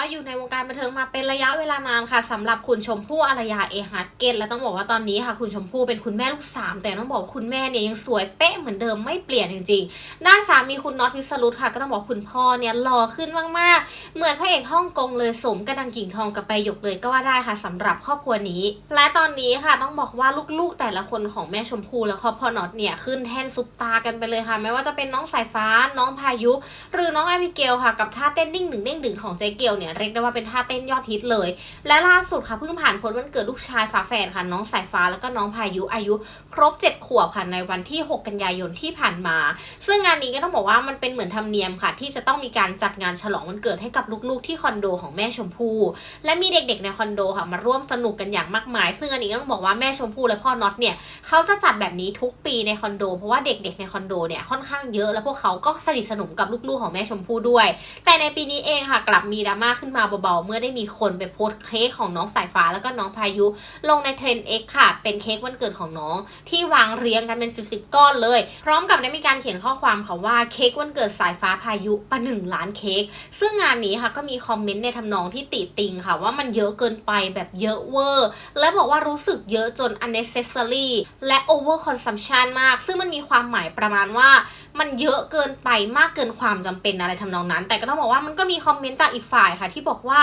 ว่าอยู่ในวงการบันเทิงมาเป็นระยะเวลานานค่ะสำหรับคุณชมพู่อารยาเอฮาร์เกตและต้องบอกว่าตอนนี้ค่ะ คุณชมพู่เป็นคุณแม่ลูกสามแต่ต้องบอกว่าคุณแม่เนี่ยยังสวยเป๊ะเหมือนเดิมไม่เปลี่ยนจริงๆด้านสามีคุณน็อตวิสรุตค่ะ ก็ต้องบอกคุณพ่อเนี่ยหล่อขึ้นมากๆ เหมือนพระเอกฮ่องกงเลยสมกระดังกิ่งทองกับใบหยกเลยก็ว่าได้ค่ะสำหรับครอบครัวนี้ และตอนนี้ค่ะต้องบอกว่าลูกๆ แต่ละคนของแม่ชมพู่และครอบครัวน็อตเนี่ยขึ้นแท่นซุปตากันไปเลยค่ะ ไม่ว่าจะเป็นน้องสายฟ้าน้องพายุ หรือน้องแอบิเกลค่ะกับท่าเต้นดิ้งหนึ่งเด้งดึงของเจเกลเนี่ยเรียกได้ว่าเป็นท่าเต้นยอดฮิตเลย และล่าสุดค่ะเพิ่งผ่านพ้นวันเกิดลูกชายฝาแฝดค่ะน้องสายฟ้าแล้วก็น้องพายุอายุ ครบ 7 ขวบค่ะในวันที่ 6 กันยายนที่ผ่านมา ซึ่งงานนี้ก็ต้องบอกว่ามันเป็นเหมือนธรรมเนียมค่ะ ที่จะต้องมีการจัดงานฉลองวันเกิดให้กับลูกๆที่คอนโดของแม่ชมพู่และมีเด็กๆในคอนโดค่ะมาร่วมสนุกกันอย่างมากมาย ซึ่งอันนี้ก็ต้องบอกว่าแม่ชมพู่และพ่อน็อตเนี่ยเขาจะจัดแบบนี้ทุกปีในคอนโด เพราะว่าเด็กๆในคอนโดเนี่ยค่อนข้างเยอะ แล้วพวกเขาก็สนิทสนมกับลูกๆของแม่ชมพู่ด้วย แต่ในปีนี้เองค่ะกลับมีดราม่าขึ้นมาเบาๆ เมื่อได้มีคนไปโพสเค้กของน้องสายฟ้าแล้วก็น้องพายุ ลงในเทรนด์ X ค่ะ เป็นเค้กวันเกิดของน้อง ที่วางเรียงกันเป็นสิบสิบก้อนเลย พร้อมกับได้มีการเขียนข้อความค่ะว่าเค้กวันเกิดสายฟ้าพายุประหนึ่งล้านเค้กซึ่งงานนี้ค่ะก็มีคอมเมนต์ในทำนองที่ติติงค่ะ ว่ามันเยอะเกินไปแบบเยอะเวอร์ และบอกว่ารู้สึกเยอะจน unnecessary และ over consumption มาก ซึ่งมันมีความหมายประมาณว่ามันเยอะเกินไปมากเกินความจำเป็นอะไรทำนองนั้น แต่ก็ต้องบอกว่ามันก็มีคอมเมนต์จากอีกฝ่ายค่ะที่บอกว่า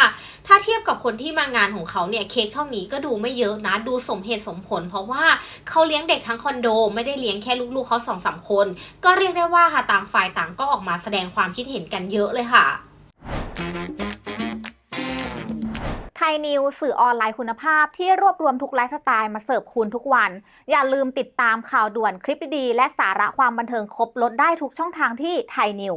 ถ้าเทียบกับคนที่มางานของเขาเนี่ยเค้กเท่านี้ก็ดูไม่เยอะนะดูสมเหตุสมผล เพราะว่าเขาเลี้ยงเด็กทั้งคอนโด ไม่ได้เลี้ยงแค่ลูกๆเขาสองสามคน ก็เรียกได้ว่าค่ะต่างฝ่ายต่างก็ออกมาแสดงความคิดเห็นกันเยอะเลยค่ะไทยนิวสื่อออนไลน์คุณภาพที่รวบรวมทุกไลฟ์สไตล์มาเสิร์ฟคุณทุกวัน อย่าลืมติดตามข่าวด่วนคลิปดีๆและสาระความบันเทิงครบลดได้ทุกช่องทางที่ไทยนิว